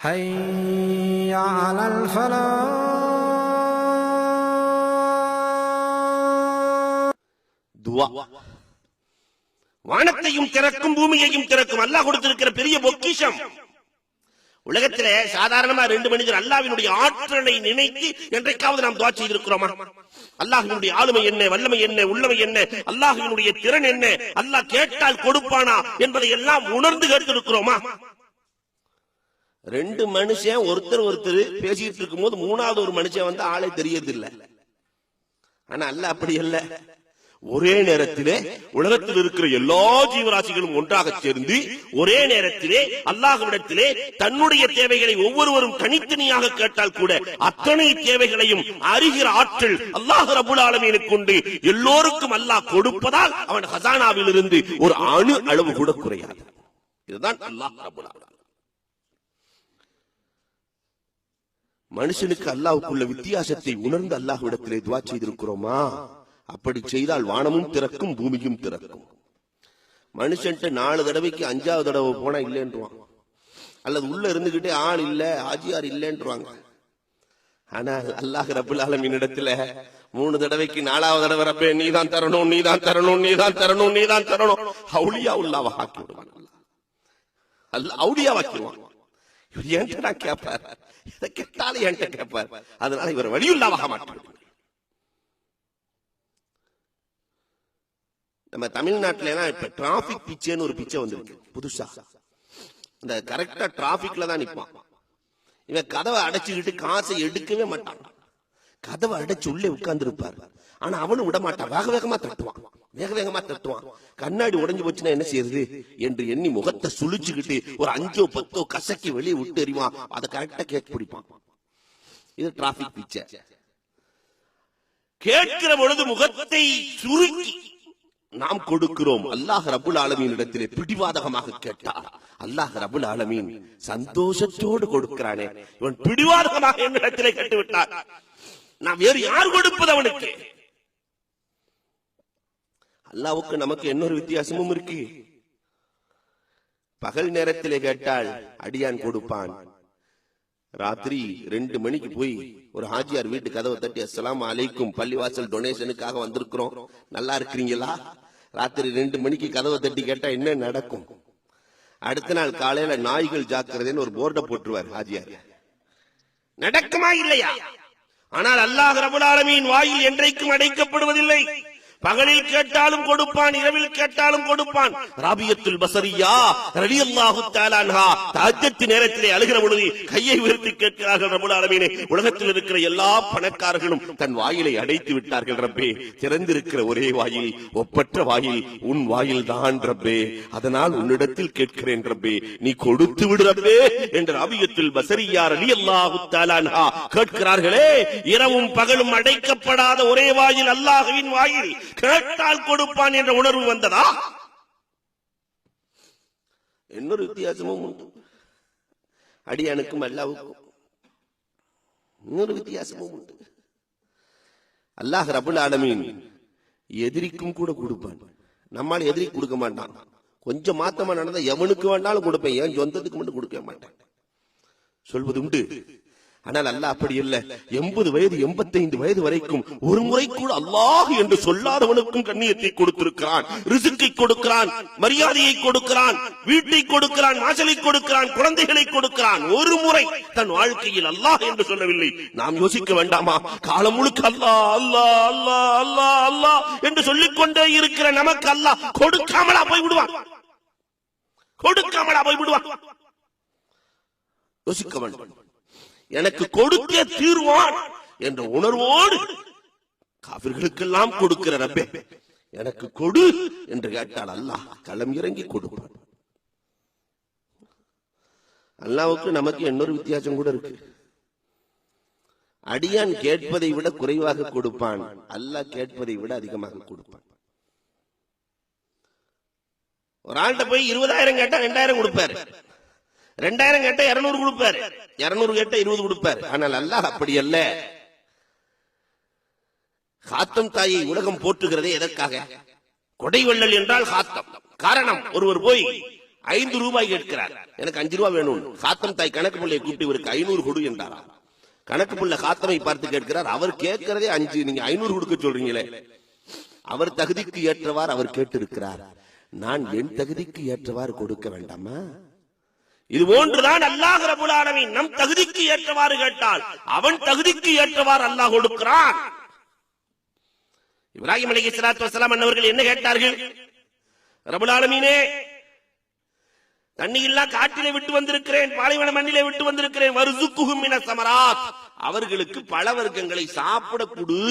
حي على الفلاح துவா வானத்தையும் திறக்கும் பூமியையும் திறக்கும் அல்லாஹ் கொடுத்திருக்கிற பெரிய பொக்கிஷம் உலகத்திலே சாதாரணமா ரெண்டு மனிதர் அல்லாஹ்வினுடைய ஆற்றலை நினைத்து என்றைக்காவது நாம் துவா செய்திருக்கிறோமா அல்லாஹ்வினுடைய ஆளுமை என்ன வல்லமை என்ன உள்ளமை என்ன அல்லாஹ்வினுடைய திறன் என்ன அல்லாஹ் கேட்டால் கொடுப்பானா என்பதை எல்லாம் உணர்ந்து கேட்டிருக்கிறோமா ரெண்டு மனுஷன் ஒருத்தர் ஒருத்தர் பேசிட்டு இருக்கும்போது மூணாவது ஒரு மனுஷன் வந்து ஆளே தெரியறது இல்ல ஆனா அல்ல அப்படி அல்ல. ஒரே நேரத்திலே உலகத்தில் இருக்கிற எல்லா ஜீவராசிகளும் ஒன்றாக சேர்ந்து ஒரே நேரத்திலே அல்லாஹ்விடத்திலே தன்னுடைய தேவைகளை ஒவ்வொருவரும் தனித்தனியாக கேட்டால் கூட அத்தனை தேவைகளையும் அறிகிற ஆற்றல் அல்லாஹ் ரபுல் ஆலமீனுக்கு கொண்டு எல்லோருக்கும் அல்லாஹ் கொடுப்பதால் அவன் ஹசானாவில் இருந்து ஒரு அணு அளவு கூட குறையாது. இதுதான் அல்லாஹ் ரபுல் ஆலமீன். மனுஷனுக்கு அல்லாவுக்குள்ள வித்தியாசத்தை உணர்ந்து அல்லாஹ்விடத்திலே துவா செய்திருக்கிறோமா? அப்படி செய்தால் வானமும் திறக்கும் பூமியும் திறக்கும். மனுஷன்ட்டு நாலு தடவைக்கு அஞ்சாவது தடவை போனா இல்லைன்றான் அல்லது உள்ள இருந்துகிட்டே ஆள் இல்ல ஆஜியார் இல்லைன்றாங்க ஆனா அல்லாஹ் ரபுல் ஆலமின் இடத்துல மூணு தடவைக்கு நாலாவது தடவை ரப்பே நீ தான் தரணும் நீ தான் தரணும் நீ தான் தரணும் நீ தான் தரணும். அவுளியா உள்ளாவ ஆக்கி விடுவான் அல்ல அவுளியா வாக்கிடுவான் இவர் என்கிட்ட நான் கேட்பார் இதை கேட்டாலும் என்கிட்ட கேட்பார் அதனால இவர் வழியுள்ளாவாக மாட்டார் நம்ம தமிழ்நாட்டுல எல்லாம் இப்ப டிராபிக் பிச்சைன்னு ஒரு பிச்சை வந்திருக்கு புதுசா. இந்த கரெக்டா டிராபிக்ல தான் நிப்பான். இவன் கதவை அடைச்சுக்கிட்டு காசை எடுக்கவே மாட்டான். கதவை அடைச்சு உள்ளே உட்கார்ந்து இருப்பார் ஆனா அவனும் விட மாட்டான் வேக வேகமா தட்டுவான். வேக வேகமா தட்டுவான். கண்ணாடி உடஞ்சு போச்சுன்னா என்ன செய்யறது? என்று எண்ணி முகத்தை சுழிச்சுக்கிட்டு ஒரு அஞ்சோ பத்தோ கசக்கி வெளியே விட்டு எறிவான். அதை கரெக்டா கேட்க பிடிப்பான். இது டிராபிக் பிச்சை கேட்கிற பொழுது முகத்தை சுருக்கி நாம் கொடுக்கிறோம். அல்லாஹ் ரபுல் ஆலமீன் இடத்திலே பிடிவாதகமாக கேட்டார். அல்லாஹ் ரபுல் ஆலமீன் சந்தோஷத்தோடு கொடுக்கிறானே. இவன் பிடிவாதகமாக என்னிடத்திலே கேட்டு விட்டார் நான் வேறு யார் கொடுப்பது அவனுக்கு? அல்லாவுக்கு நமக்கு இன்னொரு வித்தியாசமும் இருக்கு. பகல் நேரத்திலே கேட்டால் அடியான் கொடுப்பான். ராத்திரி ரெண்டு மணிக்கு போய் ஒரு ஹாஜியார் வீட்டு கதவை தட்டி அஸ்லாம் அலைக்கும் பள்ளிவாசல் டொனேஷனுக்காக வந்திருக்கிறோம். நல்லா இருக்கிறீங்களா? ராத்திரி ரெண்டு மணிக்கு கதவை தட்டி கேட்டா என்ன நடக்கும்? அடுத்த நாள் காலையில நாய்கள் ஜாக்கிரதைன்னு ஒரு போர்டை போட்டுருவார் ஹாஜியார். நடக்குமா இல்லையா? ஆனால் அல்லாஹ் ரபுல் ஆலமியின் வாயில் என்றைக்கும் அடைக்கப்படுவதில்லை. பகலில் கேட்டாலும் கொடுப்பான் இரவில் கேட்டாலும் கொடுப்பான். ராபியத்துல் பசரியா ரலியல்லாஹு தாலான்ஹா தாஜத்து நேரத்திலே அழுகிற பொழுது கையை உயர்த்தி கேட்கிறார்கள் ரபுல் ஆலமீனே. உலகத்தில் இருக்கிற எல்லா பணக்காரர்களும் தன் வாயிலை அடைத்து விட்டார்கள் ரப்பே. திறந்திருக்கிற ஒரே வாயில் ஒப்பற்ற வாயில் உன் வாயில் தான் ரப்பே. அதனால் உன்னிடத்தில் கேட்கிறேன் ரப்பே. நீ கொடுத்து விடு ரப்பே என்று ராபியத்துல் பசரியா ரலியல்லாஹு தாலான்ஹா கேட்கிறார்களே. இரவும் பகலும் அடைக்கப்படாத ஒரே வாயில் அல்லாஹுவின் வாயில். கேட்டால் கொடுப்பான் என்ற உணர்வு வந்ததா? இன்னொரு வித்தியாசமும் உண்டு. அடியானுக்கும் அல்லாவுக்கும் இன்னொரு வித்தியாசமும் உண்டு. அல்லாஹ் ரபுல் ஆலமீன் எதிரிக்கும் கூட கொடுப்பான். நம்மால் எதிரி கொடுக்க மாட்டான். கொஞ்சம் மாத்தமா நடந்தா எவனுக்கு வேண்டாலும் கொடுப்பேன். ஏன் சொந்தத்துக்கு மட்டும் கொடுக்க மாட்டேன். சொல்வது உண்டு. ஆனால் அல்லாஹ் அப்படி இல்ல. எண்பது வயது எண்பத்தைந்து வயது வரைக்கும் ஒரு முறை கூட அல்லாஹ் என்று சொல்லாதவனுக்கும் கண்ணியத்தை கொடுத்திருக்கிறான். ரிசுக்கை கொடுக்கிறான் மரியாதையை கொடுக்கிறான் வீட்டை கொடுக்கிறான் வாசலை கொடுக்கிறான் குழந்தைகளை கொடுக்கிறான். ஒரு முறை தன் வாழ்க்கையில் அல்லாஹ் என்று சொல்லவில்லை. நாம் யோசிக்க வேண்டாமா? காலம் முழுக்க அல்லாஹ் அல்லாஹ் அல்லாஹ் அல்லாஹ் அல்லாஹ் என்று சொல்லிக் கொண்டே இருக்கிற நமக்கு அல்லாஹ் கொடுக்காமலா போய் விடுவான் கொடுக்காமலா போய் விடுவான் யோசிக்க வேண்டும். எனக்கு கொடுத்தே தீர்வான் என்ற உணர்வோடு காவிர்களுக்கெல்லாம் கொடுக்கிற ரப்பே எனக்கு கொடு என்று கேட்டால் அல்லாஹ் களம் இறங்கி கொடுப்பான். அல்லாவுக்கு நமக்கு இன்னொரு வித்தியாசம் கூட இருக்கு. அடியான் கேட்பதை விட குறைவாக கொடுப்பான் அல்லாஹ் கேட்பதை விட அதிகமாக கொடுப்பான். ஒரு ஆள்கிட்ட போய் இருபதாயிரம் கேட்டா ரெண்டாயிரம் கொடுப்பாரு. ரெண்டாயிரம் கேட்ட இருநூறு கொடுப்பாரு. இருநூறு கேட்ட இருபது கொடுப்பாரு. ஆனால் அல்லாஹ் அப்படி அல்ல. காத்தம் தாயை உலகம் போற்றுகிறதே எதற்காக? கொடை வள்ளல் என்றால் காத்தம் காரணம் ஒருவர் போய் ஐந்து ரூபாய் கேட்கிறார். எனக்கு அஞ்சு ரூபாய் வேணும் காத்தம் தாய் கணக்கு பிள்ளையை கூப்பிட்டு இவருக்கு ஐநூறு கொடு என்றாராம் கணக்கு பிள்ளை காத்தமை பார்த்து கேட்கிறார். அவர் கேட்கிறதே அஞ்சு. நீங்க ஐநூறு கொடுக்க சொல்றீங்களே. அவர் தகுதிக்கு ஏற்றவாறு அவர் கேட்டிருக்கிறார். நான் என் தகுதிக்கு ஏற்றவாறு கொடுக்க வேண்டாமா? இது போன்றுதான் அல்லாஹ் ரபுல் ஆலமீன் நம் தகுதிக்கு ஏற்றவாறு கேட்டால் அவன் தகுதிக்கு ஏற்றவாறு அல்லாஹ் கொடுக்கிறான். இப்ராஹிம் அலி சலாத்து வசலாம் அன்னவர்கள் என்ன கேட்டார்கள்? ரபுல் ஆலமீனே தண்ணி இல்லா காட்டிலே விட்டு வந்திருக்கிறேன் பாலைவன மண்ணிலே விட்டு வந்திருக்கிறேன் வருசுக்குஹும் மின சமராத். அவர்களுக்கு பல வர்க்கங்களை சாப்பிட கொடு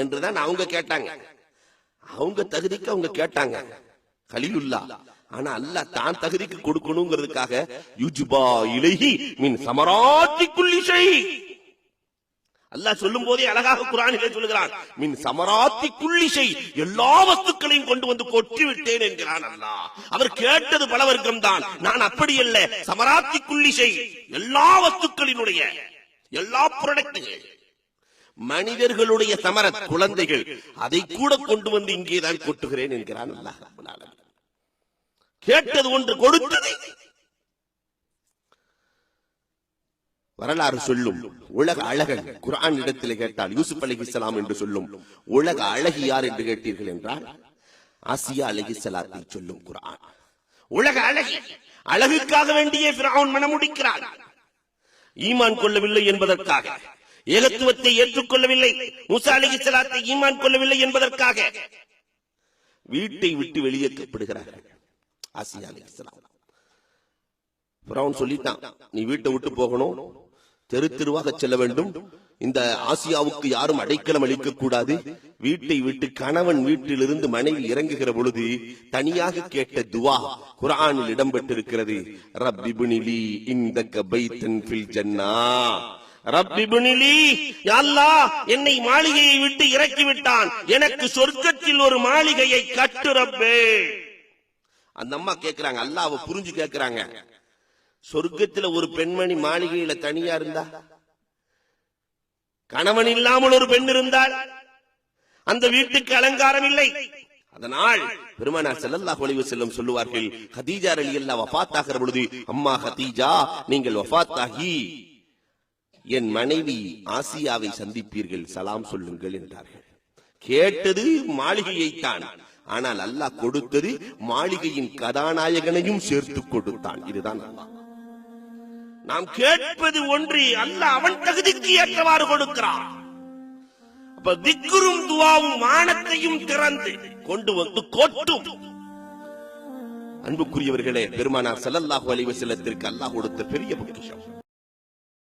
என்றுதான் அவங்க கேட்டாங்க. அவங்க தகுதிக்கு அவங்க கேட்டாங்க. கலியுல்லா ஆனா அல்ல தான் தகுதிக்கு கொடுக்கணுங்கிறதுக்காக யுஜுபா இலகி மின் சமராத்தி குல்லி அல்லாஹ் சொல்லும் போதே அழகாக குரானிலே சொல்லுகிறான் மின் சமராத்தி குள்ளிசை எல்லா வஸ்துக்களையும் கொண்டு வந்து கொட்டி விட்டேன் என்கிறான் அல்லாஹ். அவர் கேட்டது பல வர்க்கம் தான் நான் அப்படி அல்ல சமராத்தி குள்ளிசை எல்லா வஸ்துக்களினுடைய எல்லா ப்ராடக்ட்டுகள் மனிதர்களுடைய சமர குழந்தைகள் அதை கூட கொண்டு வந்து இங்கேதான் கொட்டுகிறேன் என்கிறான் அல்லாஹ் ஆலமீன். கேட்டது ஒன்று கொடுத்தது. வரலாறு சொல்லும். உலக அழகன் குரான் இடத்திலே கேட்டால் யூசுப் அலைஹிஸ்ஸலாம் என்று சொல்லும். உலக அழகி யார் என்று கேட்டீர்கள் என்றால் ஆசியா அலைஹிஸ்ஸலாத்தை சொல்லும் குரான் உலக அழகி. அழகுக்காக வேண்டிய ஃபிரௌன் மனமுடிக்கிறான். ஈமான் கொள்ளவில்லை என்பதற்காக. ஏகத்துவத்தை ஏற்றுக்கொள்ளவில்லை. முசா மூசா அலைஹிஸ்ஸலாத்தை ஈமான் கொள்ளவில்லை என்பதற்காக. வீட்டை விட்டு வெளியேற்றப்படுகிறார்கள். ஆசியா அலைஹிஸ்ஸலாம் பிரவுன் சொல்லிட்டான் நீ வீட்டை விட்டு போகணும். தெரு தெருவாக செல்ல வேண்டும். இந்த ஆசியாவுக்கு யாரும் அடைக்கலம் அளிக்க கூடாது. வீட்டை விட்டு கணவன் வீட்டிலிருந்து மனைவி இறங்குகிற பொழுது தனியாக கேட்ட துவா குரானில் இடம்பெற்றிருக்கிறது. ரப்பிபுனிலி இந்த பைத்தன் ஃபில் ஜன்னா. ரப்பிபுனிலி யா அல்லாஹ் என்னை மாளிகையை விட்டு இறக்கி விட்டான் எனக்கு சொர்க்கத்தில் ஒரு மாளிகையை கட்டு ரப்பே. அந்த அம்மா கேக்குறாங்க அல்லாஹ்வை புரிஞ்சு கேட்கிறாங்க சொர்க்கத்துல ஒரு பெண்மணி மாளிகையில தனியா இருந்தா? கணவன் இல்லாமல் ஒரு பெண் இருந்தால்? அந்த வீட்டுக்கு அலங்காரம் இல்லை. அதனால் பெருமானார் செல்லல்லா ஒளிவு செல்லும் சொல்லுவார்கள் கதீஜா ரலியல்லாஹு ஆகிற பொழுது அம்மா ஹதீஜா நீங்கள் வஃபாத்தாகி என் மனைவி ஆசியாவை சந்திப்பீர்கள் சலாம் சொல்லுங்கள் என்றார்கள். கேட்டது மாளிகையைத்தான். ஆனால் அல்லாஹ் கொடுத்தது மாளிகையின் கதாநாயகனையும் சேர்த்து கொடுத்தான். இதுதான் அல்லாஹ். நாம் கேட்பது ஒன்று அல்ல அவன் தகுதிக்கு ஏற்றவாறு கொடுக்கிறான். அப்ப திக்குரும் துவாவும் மானத்தையும் திறந்து கொண்டு வந்து கொட்டும். அன்புக்குரியவர்களே பெருமானார் ஸல்லல்லாஹு அலைஹி அல்லாஹ் கொடுத்த பெரிய பொக்கிஷம்